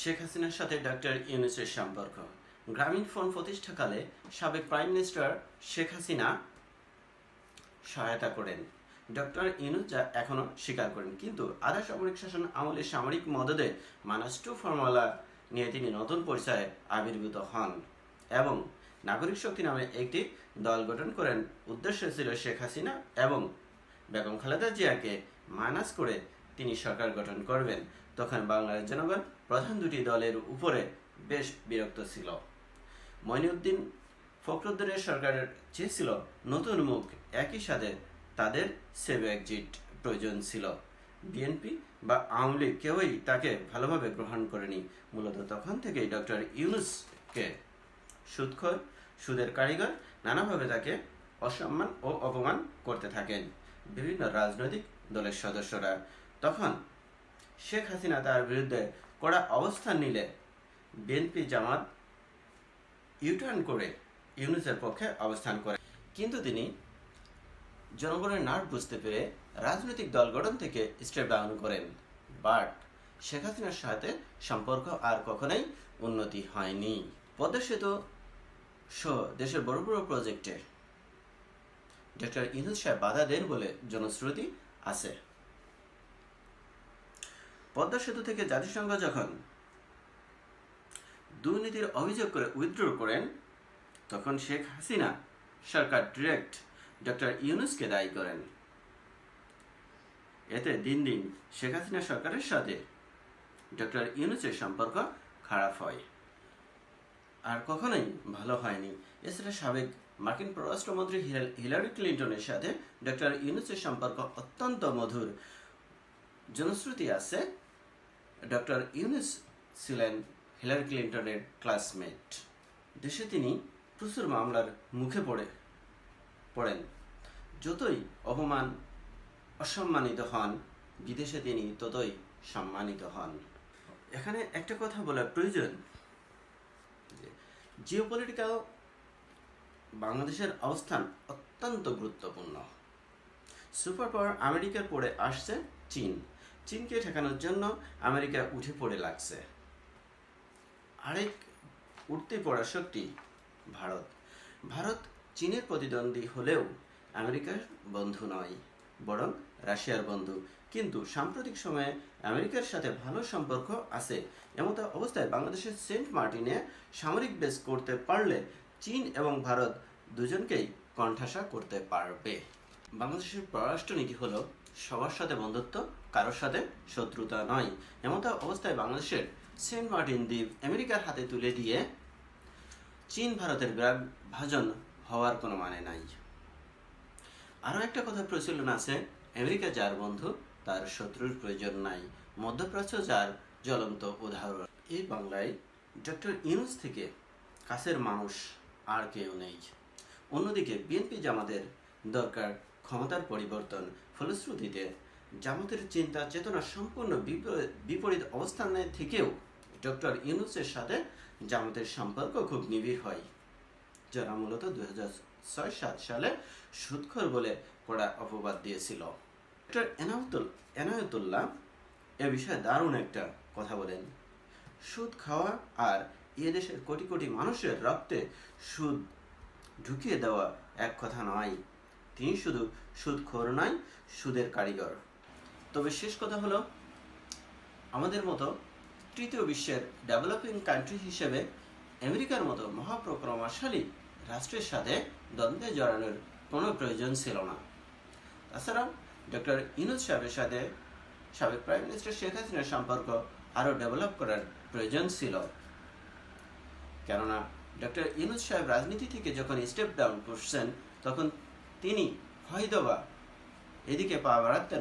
শেখ হাসিনার সাথে ডক্টর ইউনুসের সম্পর্ক। গ্রামীণ ফোন প্রতিষ্ঠাকালে সাবেক প্রাইম মিনিস্টার শেখ হাসিনা সহায়তা করেন। ডক্টর ইউনুস যা এখনও স্বীকার করেন। কিন্তু আধা সামরিক শাসন আমলে সামরিক মদদে মানাস টু ফর্মুলা নিয়ে তিনি নতুন পরিচয়ে আবির্ভূত হন এবং নাগরিক শক্তি নামে একটি দল গঠন করেন। উদ্দেশ্য ছিল শেখ হাসিনা এবং বেগম খালেদা জিয়াকে মাইনাস করে তিনি সরকার গঠন করবেন। তখন বাংলার জনগণ প্রধান দুটি দলের উপরে বেশ বিরক্ত ছিল। মঈনুদ্দিন ফখরুদ্দিনের সরকারের চেয়েছিল নতুন মুখ, একই সাথে তাদের সেভ এক্সিট প্রয়োজন ছিল। বিএনপি বা আওয়ামী লীগ কেউই তাকে ভালোভাবে গ্রহণ করেনি। মূলত তখন থেকেই ডক্টর ইউনুসকে সুদখোর সুদের কারিগর, নানাভাবে তাকে অসম্মান ও অপমান করতে থাকেন। বিভিন্ন রাজনৈতিক দলের সদস্যরা তখন শেখ হাসিনা তার বিরুদ্ধে কড়া অবস্থান নিলে বিএনপি জামাত ইউটার্ন করে ইউনুসের পক্ষে অবস্থান করে। কিন্তু তিনি জনগণের নাট বুঝতে পেরে রাজনৈতিক দল গঠন থেকে স্টেপ ডাউন করেন। বাট শেখ হাসিনার সাথে সম্পর্ক আর কখনোই উন্নতি হয়নি। পদ্মা সেতু সহ দেশের বড় বড় প্রজেক্টে ডক্টর ইনুস সাহেব বাধা দেন বলে জনশ্রুতি আছে। পদ্মা সেতু থেকে জাতিসংঘ যখন দুর্নীতির অভিযোগ করে উইথড্র করেন, তখন শেখ হাসিনা সরকার ডিরেক্ট ডক্টর ইউনুসকে দায়ী করেন। এতে দিন দিন শেখ হাসিনা সরকারের সাথে ডক্টর ইউনুসের সম্পর্ক খারাপ হয়। আর কখনোই ভালো হয়নি। এছাড়া সাবেক মার্কিন পররাষ্ট্রমন্ত্রী হিলা- হিলারি ক্লিন্টনের সাথে ডক্টর ইউনুসের সম্পর্ক অত্যন্ত মধুর। জনশ্রুতি আছে ডক্টর ইউনুস ছিলেন হিলারি ক্লিন্টনের ক্লাসমেট। দেশে তিনি প্রচুর মামলার মুখে পড়ে, পড়েন। যতই অপমান, অসম্মানিত হন, বিদেশে তিনি ততই সম্মানিত হন। এখানে একটা কথা বলার প্রয়োজন। জিওপলিটিক্যাল বাংলাদেশের অবস্থান অত্যন্ত গুরুত্বপূর্ণ। সুপার পাওয়ার আমেরিকার পরে আসছে চীন। চীনকে ঠেকানোর জন্য আমেরিকা উঠে পড়ে লাগছে। আরেক উঠতে পড়া শক্তি ভারত। ভারত চীনের প্রতিদ্বন্দ্বী হলেও আমেরিকার বন্ধু নয়, বরং রাশিয়ার বন্ধু। কিন্তু সাম্প্রতিক সময়ে আমেরিকার সাথে ভালো সম্পর্ক আছে। এমত অবস্থায় বাংলাদেশের সেন্ট মার্টিনে সামরিক বেস করতে পারলে চীন এবং ভারত দুজনকেই কণ্ঠাসা করতে পারবে। বাংলাদেশের পররাষ্ট্রনীতি হলো সবার সাথে বন্ধুত্ব, কারোর সাথে শত্রুতা নয়। এমত অবস্থায় বাংলাদেশের সেন্ট মার্টিন দ্বীপ আমেরিকার হাতে তুলে দিয়ে চীন ভারতের বিভাজন হওয়ার কোনো মানে নাই। আরও একটা কথা প্রচলন আছে, আমেরিকা যার বন্ধু, তার শত্রুর প্রয়োজন নাই। মধ্যপ্রাচ্য যার জ্বলন্ত উদাহরণ। এই বাংলায় ডক্টর ইউনুস থেকে কাছের মানুষ আর কেউ নেই। অন্যদিকে বিএনপি জামাতের দরকার ক্ষমতার পরিবর্তন ফলশ্রুতিতে জামাতের চিন্তা চেতনা সম্পূর্ণ বিপরীত- অবস্থানে থেকেও ডক্টর ইউনুসের সাথে জামাতের সম্পর্ক খুব নিবিড় হয়, যারা মূলত দুই ছয় সাত সালে সুদখর বলে কড়া অপবাদ দিয়েছিল। ডক্টর এনায়তুল, এনায়তুল্লাহ এ বিষয়ে দারুণ একটা কথা বলেন। সুদ খাওয়া আর এ দেশের কোটি কোটি মানুষের রক্তে সুদ ঢুকিয়ে দেওয়া এক কথা নয়। তিনি শুধু সুদখোর নয়, সুদের কারিগর। তবে শেষ কথা হলো, আমাদের মতো তৃতীয় বিশ্বের ডেভেলপিং কান্ট্রি হিসেবে আমেরিকার মতো মহাপ্রক্রমশালী রাষ্ট্রের সাথে দ্বন্দ্বে জড়ানোর কোনো প্রয়োজন ছিল না। তাছাড়াও ডক্টর ইনুজ সাহেবের সাথে সাবেক প্রাইম মিনিস্টার শেখ হাসিনার সম্পর্ক আরও ডেভেলপ করার প্রয়োজন ছিল। কেননা, ডক্টর ইনুজ সাহেব রাজনীতি থেকে যখন স্টেপ ডাউন করছেন, তখন তিনি হয়তোবা এদিকে পা বাড়াতেন